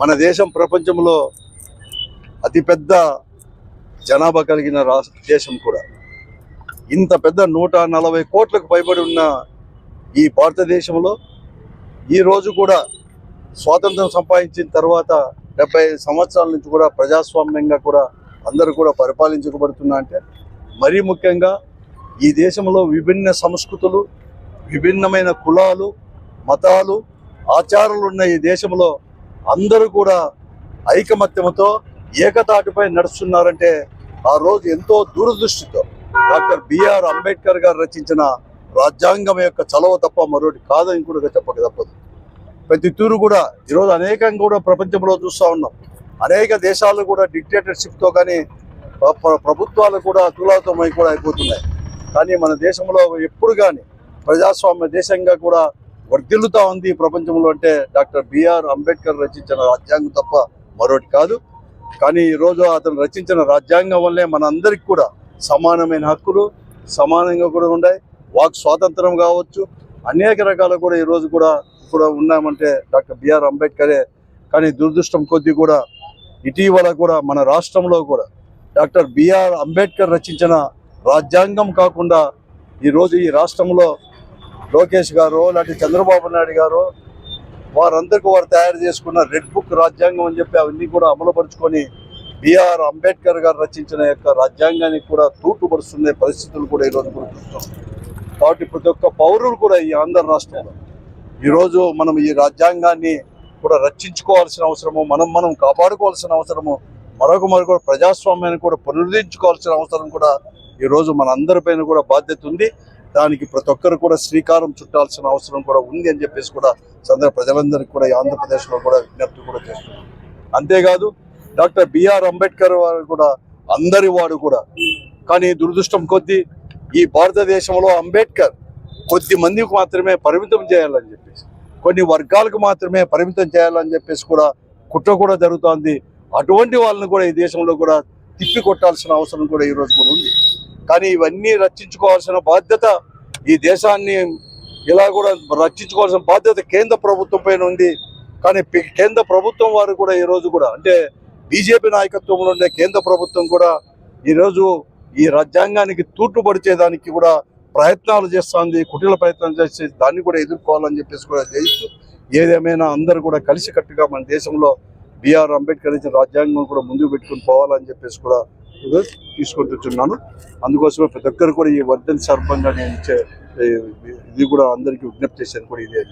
మన దేశం ప్రపంచంలో అతిపెద్ద జనాభా కలిగిన రాష్ట్ర దేశం కూడా. ఇంత పెద్ద నూట నలభై కోట్లకు పైబడి ఉన్న ఈ భారతదేశంలో ఈరోజు కూడా స్వాతంత్రం సంపాదించిన తర్వాత డెబ్బై ఐదు సంవత్సరాల నుంచి కూడా ప్రజాస్వామ్యంగా కూడా అందరూ కూడా పరిపాలించబడుతున్నా అంటే మరీ ముఖ్యంగా ఈ దేశంలో విభిన్న సంస్కృతులు విభిన్నమైన కులాలు మతాలు ఆచారాలు ఉన్న ఈ దేశంలో అందరూ కూడా ఐకమత్యంతో ఏకతాటిపై నడుస్తున్నారంటే ఆ రోజు ఎంతో దూరదృష్టితో డాక్టర్ బిఆర్ అంబేద్కర్ గారు రచించిన రాజ్యాంగం యొక్క చలవ తప్ప మరొకటి కాదని కూడా చెప్పక తప్పదు. ప్రతి తూరు కూడా ఈరోజు అనేకంగా కూడా ప్రపంచంలో చూస్తూ ఉన్నాం. అనేక దేశాలు కూడా డిక్టేటర్షిప్తో కానీ ప్రభుత్వాలు కూడా తులాతమై కూడా అయిపోతున్నాయి. కానీ మన దేశంలో ఎప్పుడు కానీ ప్రజాస్వామ్య దేశంగా కూడా వర్ధిల్లుతా ఉంది ప్రపంచంలో అంటే డాక్టర్ బిఆర్ అంబేద్కర్ రచించిన రాజ్యాంగం తప్ప మరొకటి కాదు. కానీ ఈరోజు అతను రచించిన రాజ్యాంగం వల్లే మనందరికి కూడా సమానమైన హక్కులు సమానంగా కూడా ఉన్నాయి వాక్ స్వాతంత్రం కావచ్చు అనేక రకాలు కూడా ఈరోజు కూడా కూడా ఉన్నామంటే డాక్టర్ బిఆర్ అంబేద్కరే. కానీ దురదృష్టం కొద్దీ కూడా ఇటీవల కూడా మన రాష్ట్రంలో కూడా డాక్టర్ బిఆర్ అంబేద్కర్ రచించిన రాజ్యాంగం కాకుండా ఈరోజు ఈ రాష్ట్రంలో లోకేష్ గారు లాంటి చంద్రబాబు నాయుడు గారు వారందరికీ వారు తయారు చేసుకున్న రెడ్ బుక్ రాజ్యాంగం అని చెప్పి అవన్నీ కూడా అమలుపరుచుకొని బిఆర్ అంబేద్కర్ గారు రచించిన యొక్క రాజ్యాంగానికి కూడా తూటుపరుస్తున్న పరిస్థితులు కూడా ఈరోజు కూడా చూస్తాం కాబట్టి ప్రతి ఒక్క పౌరులు కూడా ఈ ఆంధ్ర రాష్ట్రంలో ఈరోజు మనం ఈ రాజ్యాంగాన్ని కూడా రక్షించుకోవాల్సిన అవసరము మనం మనం కాపాడుకోవాల్సిన అవసరము మరొక మరొక ప్రజాస్వామ్యాన్ని కూడా పునరుద్ధరించుకోవాల్సిన అవసరం కూడా ఈరోజు మన అందరిపైన కూడా బాధ్యత ఉంది. దానికి ప్రతి ఒక్కరు కూడా శ్రీకారం చుట్టాల్సిన అవసరం కూడా ఉంది అని చెప్పేసి కూడా సందర్భ ప్రజలందరికీ కూడా ఈ ఆంధ్రప్రదేశ్లో కూడా విజ్ఞప్తి కూడా చేస్తున్నాం. అంతేకాదు డాక్టర్ బిఆర్ అంబేద్కర్ వారు కూడా అందరి వాడు కూడా కానీ దురదృష్టం కొద్దీ ఈ భారతదేశంలో అంబేద్కర్ కొద్ది మందికి మాత్రమే పరిమితం చేయాలని చెప్పేసి కొన్ని వర్గాలకు మాత్రమే పరిమితం చేయాలని చెప్పేసి కూడా కుట్ర కూడా జరుగుతోంది. అటువంటి వాళ్ళని కూడా ఈ దేశంలో కూడా తిప్పి కొట్టాల్సిన అవసరం కూడా ఈ రోజు కూడా ఉంది. కానీ ఇవన్నీ రక్షించుకోవాల్సిన బాధ్యత ఈ దేశాన్ని ఇలా కూడా రక్షించుకోవాల్సిన బాధ్యత కేంద్ర ప్రభుత్వం పైన ఉంది. కానీ కేంద్ర ప్రభుత్వం వారు కూడా ఈ రోజు కూడా అంటే బీజేపీ నాయకత్వంలో ఉండే కేంద్ర ప్రభుత్వం కూడా ఈ రోజు ఈ రాజ్యాంగానికి తూట్టుపడిచేదానికి కూడా ప్రయత్నాలు చేస్తుంది కుటీల ప్రయత్నాలు చేసి దాన్ని కూడా ఎదుర్కోవాలని చెప్పేసి కూడా చేయిస్తూ ఏదేమైనా అందరూ కూడా కలిసికట్టుగా మన దేశంలో బిఆర్ అంబేద్కర్ ఇచ్చిన రాజ్యాంగం కూడా ముందుకు పెట్టుకుని పోవాలని చెప్పేసి కూడా తీసుకుంటున్నాను. అందుకోసమే ప్రతి ఒక్కరు కూడా ఈ వర్ధన్ సర్పంగా నేను ఇచ్చే ఇది కూడా అందరికీ విజ్ఞప్తి చేశాను కూడా ఇదే